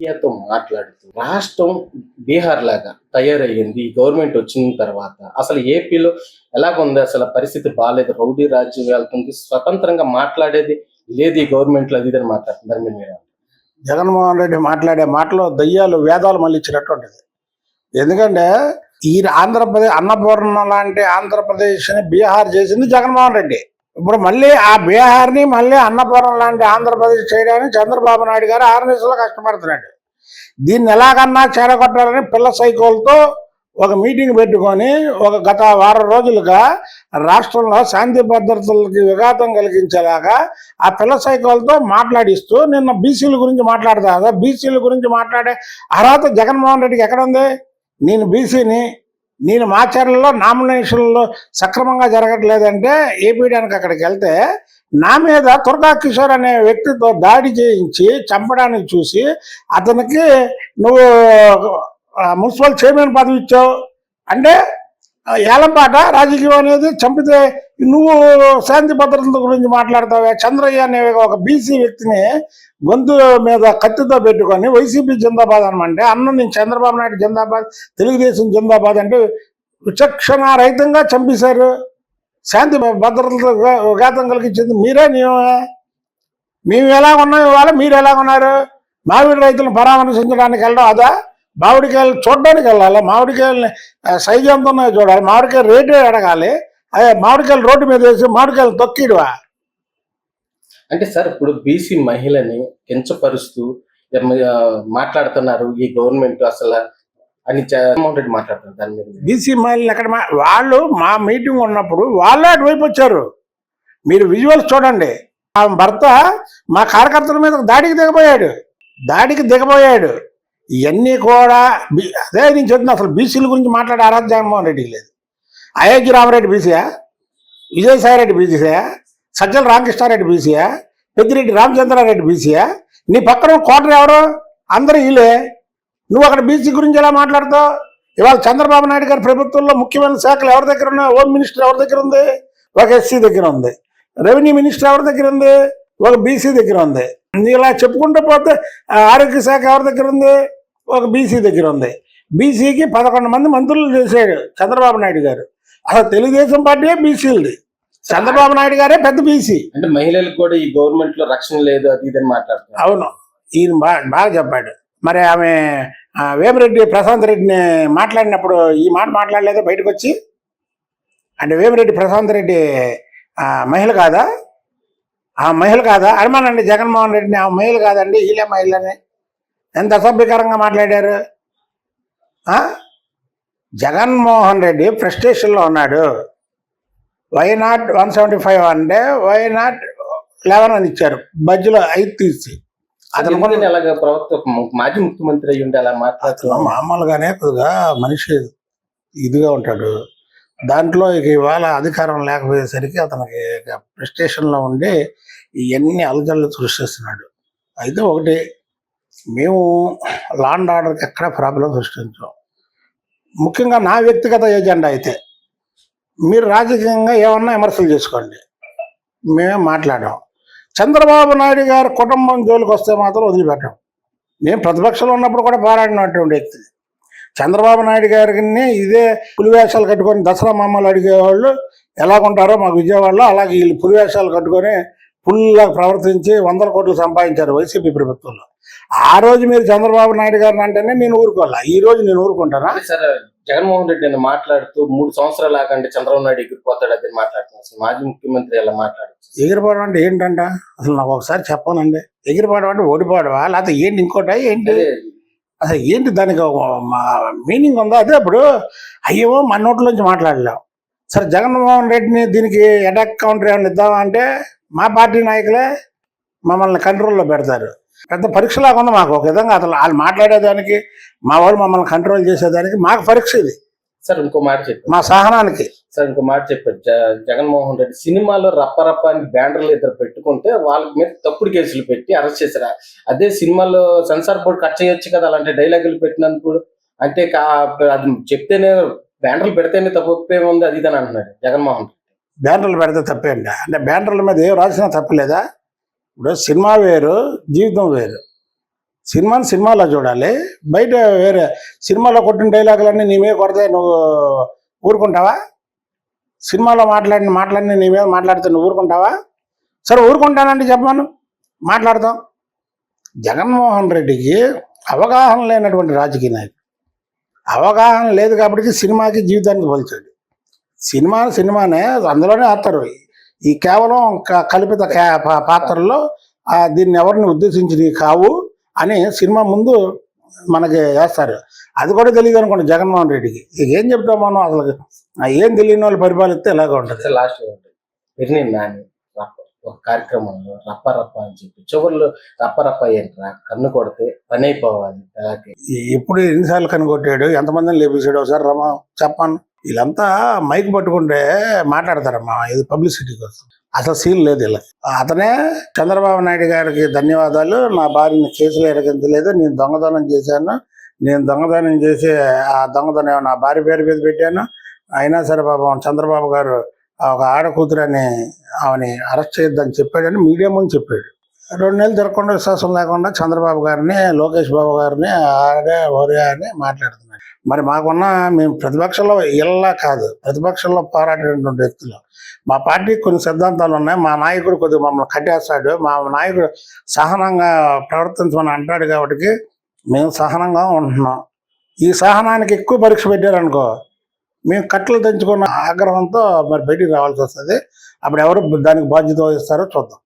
మీడియాతో మాట్లాడుతూ రాష్ట్రం బీహార్ లాగా తయారయ్యింది ఈ గవర్నమెంట్ వచ్చిన తర్వాత. అసలు ఏపీలో ఎలాగుంది అసలు పరిస్థితి బాగాలేదు రౌడీ రాజ్యం వెళ్తుంది. స్వతంత్రంగా మాట్లాడేది లేదు ఈ గవర్నమెంట్లో. అది ఇదని మాట్లాడుతున్నారు. మీరు జగన్మోహన్ రెడ్డి మాట్లాడే మాటలో దయ్యాలు వేదాలు మళ్ళీ ఇచ్చినట్టు ఉంటుంది ఎందుకంటే ఈ ఆంధ్రప్రదేశ్ అన్నపూర్ణ లాంటి ఆంధ్రప్రదేశ్ని బీహార్ చేసింది జగన్మోహన్ రెడ్డి. ఇప్పుడు మళ్ళీ ఆ బీహార్ని మళ్ళీ అన్నపూర్ణ లాంటి ఆంధ్రప్రదేశ్ చేయడానికి చంద్రబాబు నాయుడు గారు ఆర్ఎస్లో కష్టపడుతున్నాడు. దీన్ని ఎలాగన్నా చేరగొట్టాలని పిల్ల సైకోల్తో ఒక మీటింగ్ పెట్టుకొని ఒక గత వారం రోజులుగా రాష్ట్రంలో శాంతి భద్రతలకి విఘాతం కలిగించేలాగా ఆ పిల్ల సైకోలతో మాట్లాడిస్తూ నిన్న బీసీల గురించి మాట్లాడతా కదా బీసీల గురించి మాట్లాడే అర్హత జగన్మోహన్ రెడ్డికి ఎక్కడ ఉంది? నేను బీసీని. నేను మాచర్లలో నామినేషన్లో సక్రమంగా జరగట్లేదంటే ఏపీడానికి అక్కడికి వెళ్తే నా మీద తుర్గా కిషోర్ అనే వ్యక్తితో దాడి చేయించి చంపడానికి చూసి అతనికి నువ్వు మున్సిపల్ చైర్మన్ పదవి ఇచ్చావు అంటే ఏలంపాట రాజకీయం అనేది చంపితే నువ్వు శాంతి భద్రతల గురించి మాట్లాడతావే చంద్రయ్య అనే ఒక బీసీ వ్యక్తిని గొంతు మీద కత్తితో పెట్టుకొని వైసీపీ జిందాబాద్ అనమంటే అన్న నేను చంద్రబాబు నాయుడు జిందాబాద్ తెలుగుదేశం జిందాబాద్ అంటే విచక్షణ రహితంగా చంపేశారు. శాంతి భద్రతలకు ఘాతం కలిగించింది మీరే నీవే. మేము ఎలా ఉన్నాం ఇవాళ? మీరు ఎలా ఉన్నారు? మామిడి రైతులను పరామర్శించడానికి వెళ్ళడం అదా? మామిడికాయలు చూడడానికి వెళ్ళాలి? మామిడికాయలని సైజు ఎంత ఉన్నాయో చూడాలి. మామిడికాయలు రేటు అడగాలి. అదే మామిడికాయలు రోడ్డు మీద వేసి మామిడికాయలు తొక్కిడువా? అంటే సార్ ఇప్పుడు బీసీ మహిళని కించపరుస్తూ మాట్లాడుతున్నారు ఈ గవర్నమెంట్ అసలు అని జగన్మోహన్ రెడ్డి మాట్లాడుతున్నారు దాని మీద. బీసీ మహిళలు ఎక్కడ వాళ్ళు మా మీటింగ్ ఉన్నప్పుడు వాళ్ళే అటువైపు వచ్చారు. మీరు విజువల్స్ చూడండి. ఆ భర్త మా కార్యకర్తల మీద దాడికి దిగబోయాడు. దాడికి దిగబోయాడు. ఇవన్నీ కూడా అదే నేను చెప్తున్నా అసలు బీసీల గురించి మాట్లాడే ఆరాధ జగన్మోహన్ రెడ్డి లేదు. అయోధ్య రామరెడ్డి బీసీయా? విజయసాయిరెడ్డి బీసీయా? సజ్జల రామకృష్ణారెడ్డి బీసీయా? పెద్దిరెడ్డి రామచంద్రారెడ్డి బీసీయా? నీ పక్కన కోటరు ఎవరు? అందరూ వీళ్ళే. నువ్వు అక్కడ బీసీ గురించి ఎలా మాట్లాడతావు? ఇవాళ చంద్రబాబు నాయుడు గారి ప్రభుత్వంలో ముఖ్యమైన శాఖలు ఎవరి దగ్గర ఉన్నాయి? హోమ్ మినిస్టర్ ఎవరి దగ్గర ఉంది? ఒక ఎస్సీ దగ్గర ఉంది. రెవెన్యూ మినిస్టర్ ఎవరి దగ్గర ఉంది? ఒక బీసీ దగ్గర ఉంది. ఇలా చెప్పుకుంటూ పోతే ఆరోగ్య శాఖ ఎవరి దగ్గర ఉంది? ఒక బీసీ దగ్గర ఉంది. బీసీకి పదకొండు మంది మంత్రులు చేశాడు చంద్రబాబు నాయుడు గారు. అసలు తెలుగుదేశం పార్టీ బీసీలది చంద్రబాబు నాయుడు గారే పెద్ద బీసీ అంటే మహిళలకు కూడా ఈ గవర్నమెంట్లో రక్షణ లేదు అది ఇదని మాట్లాడుతున్నారు. అవును. ఈయన బాగా బాగా చెప్పాడు. మరి ఆమె వేమిరెడ్డి ప్రశాంత్ రెడ్డిని మాట్లాడినప్పుడు ఈ మాట మాట్లాడలేదా బయటకు వచ్చి అంటే వేమిరెడ్డి ప్రశాంత్ రెడ్డి మహిళ కాదా? ఆ మహిళ కాదా? అనుమానండి జగన్మోహన్ రెడ్డిని ఆ మహిళ కాదండి ఈలే మహిళని. ఎంత అసభ్యకరంగా మాట్లాడారు? జగన్మోహన్ రెడ్డి ఫ్రస్ట్రేషన్లో ఉన్నాడు. Why not one seventy five అంటే వై నాట్ లెవెన్ అని ఇచ్చారు. మధ్యలో ఐదు తీసి. అతను మాజీ ముఖ్యమంత్రి అయ్యి ఉండి అలా మాట్లాడుతున్నాం మామూలుగానే కొద్దిగా మనిషి ఇదిగా ఉంటాడు. దాంట్లో ఇక ఇవాళ అధికారం లేకపోయేసరికి అతనికి ప్రెస్టేషన్లో ఉండి ఇవన్నీ అలజల్లు సృష్టిస్తున్నాడు. అయితే ఒకటి మేము లాండ్ ఆర్డర్కి ఎక్కడ ప్రాబ్లం సృష్టించాం. ముఖ్యంగా నా వ్యక్తిగత ఏజెండా అయితే మీరు రాజకీయంగా ఏమన్నా విమర్శలు చేసుకోండి. మేమే మాట్లాడాం చంద్రబాబు నాయుడు గారి కుటుంబం జోలికి వస్తే మాత్రం వదిలిపెట్టాం. నేను ప్రతిపక్షంలో ఉన్నప్పుడు కూడా పోరాడినటువంటి వ్యక్తి. చంద్రబాబు నాయుడు గారిని ఇదే పులివేషాలు కట్టుకొని దసరా మామలు అడిగేవాళ్ళు ఎలాగుంటారో మాకు విజయవాడలో అలాగే వీళ్ళు పులివేషాలు కట్టుకొని పుల్లా ప్రవర్తించి వందల కోట్లు సంపాదించారు వైసీపీ ప్రభుత్వంలో. ఆ రోజు మీరు చంద్రబాబు నాయుడు గారిని అంటేనే నేను ఊరుకోవాలా? ఈ రోజు నేను ఊరుకుంటానా? సార్ జగన్మోహన్ రెడ్డి అని మాట్లాడుతూ మూడు సంవత్సరాలు ఆగంటే చంద్రబాబు నాయుడు ఎగిరిపోతాడు అది మాట్లాడుతున్నారు. అసలు మాజీ ముఖ్యమంత్రి ఎలా మాట్లాడచ్చు? ఎగిరిపోవడం అంటే ఏంటంట? అసలు నాకు ఒకసారి చెప్పానండి. ఎగిరిపోవడం అంటే ఓడిపోవడమా? లేకపోతే ఏంటి ఇంకోటా? ఏంటి? అసలు ఏంటి దానికి మీనింగ్ ఉందా? అదే ఇప్పుడు అయ్యో మన నోట్లోంచి మాట్లాడలేం. సరే జగన్మోహన్ రెడ్డిని దీనికి అటాక్ కౌంటర్ ఏమైనా ఇద్దామా అంటే మా పార్టీ నాయకులే మమ్మల్ని కంట్రోల్లో పెడతారు. పెద్ద పరీక్షలాగా ఉంది మాకు. ఒక విధంగా అసలు వాళ్ళు మాట్లాడేదానికి మా వాళ్ళు మమ్మల్ని కంట్రోల్ చేసేదానికి మాకు పరీక్ష ఇది. సార్ ఇంకో మాట చెప్పారు మా సహనానికి. సార్ ఇంకో మాట చెప్పారు జగన్మోహన్ రెడ్డి సినిమాలో రప్ప రప్ప అని బ్యానర్లు ఇద్దరు పెట్టుకుంటే వాళ్ళ మీద తప్పుడు కేసులు పెట్టి అరెస్ట్ చేశారు? అదే సినిమాలో సెన్సార్ బోర్డు కట్ చేయొచ్చు కదా అలాంటి డైలాగులు పెట్టినందుకు. అంటే అది చెప్తేనే బ్యానర్లు పెడితేనే తప్పేముంది అది ఇది అని అంటున్నాడు జగన్మోహన్ రెడ్డి. బ్యానర్లు పెడితే తప్పేంట అంటే బ్యానర్ల మీద ఏం రాసినా తప్పలేదా? ఇప్పుడు సినిమా వేరు జీవితం వేరు. సినిమాని సినిమాలో చూడాలి. బయట వేరే సినిమాలో కొట్టిన డైలాగులన్నీ నీ మీద కొడితే నువ్వు ఊరుకుంటావా? సినిమాలో మాట్లాడిన మాట్లాడిన నీ మీద మాట్లాడితే నువ్వు ఊరుకుంటావా? సరే ఊరుకుంటానంటే చెప్పమను. మాట్లాడతాం జగన్మోహన్ రెడ్డికి అవగాహన లేనటువంటి రాజకీయ నాయకుడు. అవగాహన లేదు కాబట్టి సినిమాకి జీవితానికి పోల్చాడు. సినిమా సినిమానే అందులోనే ఆస్తారు ఈ కేవలం కల్పిత పాత్రల్లో ఆ, దీన్ని ఎవరిని ఉద్దేశించి కావు అని సినిమా ముందు మనకి వేస్తారు. అది కూడా తెలియదు అనుకోండి జగన్మోహన్ రెడ్డికి. ఇక ఏం చెప్తాం మనం అసలు? ఏం తెలియని వాళ్ళు పరిపాలిస్తే ఇలాగే ఉంటుంది? లాస్ట్ ఉంటుంది. నాని ఒక కార్యక్రమంలో రప్ప రప్ప అని చెప్పి చివరిలో రప్ప రప్ప ఏంట్రా? కన్ను కొడితే పని అయిపోవాలి. అలాగే. ఎప్పుడు ఎన్నిసార్లు కనుగొట్టాడు ఎంతమందిని లేపేసాడు ఒకసారి రమ్మా చెప్పాను వీళ్ళంతా మైక్ పట్టుకుంటే మాట్లాడతారమ్మా ఇది పబ్లిసిటీ కోసం. అసలు సీన్ లేదు ఇలా అతనే చంద్రబాబు నాయుడు గారికి ధన్యవాదాలు నా భార్యని కేసులో ఎరగించలేదు నేను దొంగతనం చేశాను. నేను దొంగతనం చేసి ఆ దొంగతనం నా భార్య పేరు మీద పెట్టాను. అయినా సరే పాపం చంద్రబాబు గారు ఒక ఆడకూతురని ఆమెని అరెస్ట్ చేయొద్దని చెప్పాడని మీడియా ముందు చెప్పాడు. రెండు నెలలు తిరగకుండా విశ్వాసం లేకుండా చంద్రబాబు గారిని లోకేష్ బాబు గారిని ఆడే ఓరే అని మాట్లాడుతున్నాడు మరి మాకున్న మేము ప్రతిపక్షంలో ఇలా కాదు. ప్రతిపక్షంలో పోరాడేటువంటి వ్యక్తులు. మా పార్టీకి కొన్ని సిద్ధాంతాలు ఉన్నాయి. మా నాయకుడు కొద్దిగా మమ్మల్ని కట్టేస్తాడు. మా నాయకుడు సహనంగా ప్రవర్తించమని అంటాడు కాబట్టి మేము సహనంగా ఉంటున్నాం. ఈ సహనానికి ఎక్కువ పరీక్ష పెట్టారనుకో మేము కట్టలు తెంచుకున్న ఆగ్రహంతో మరి బయటికి రావాల్సి వస్తుంది. అప్పుడు ఎవరు దానికి బాధ్యత వహిస్తారో చూద్దాం.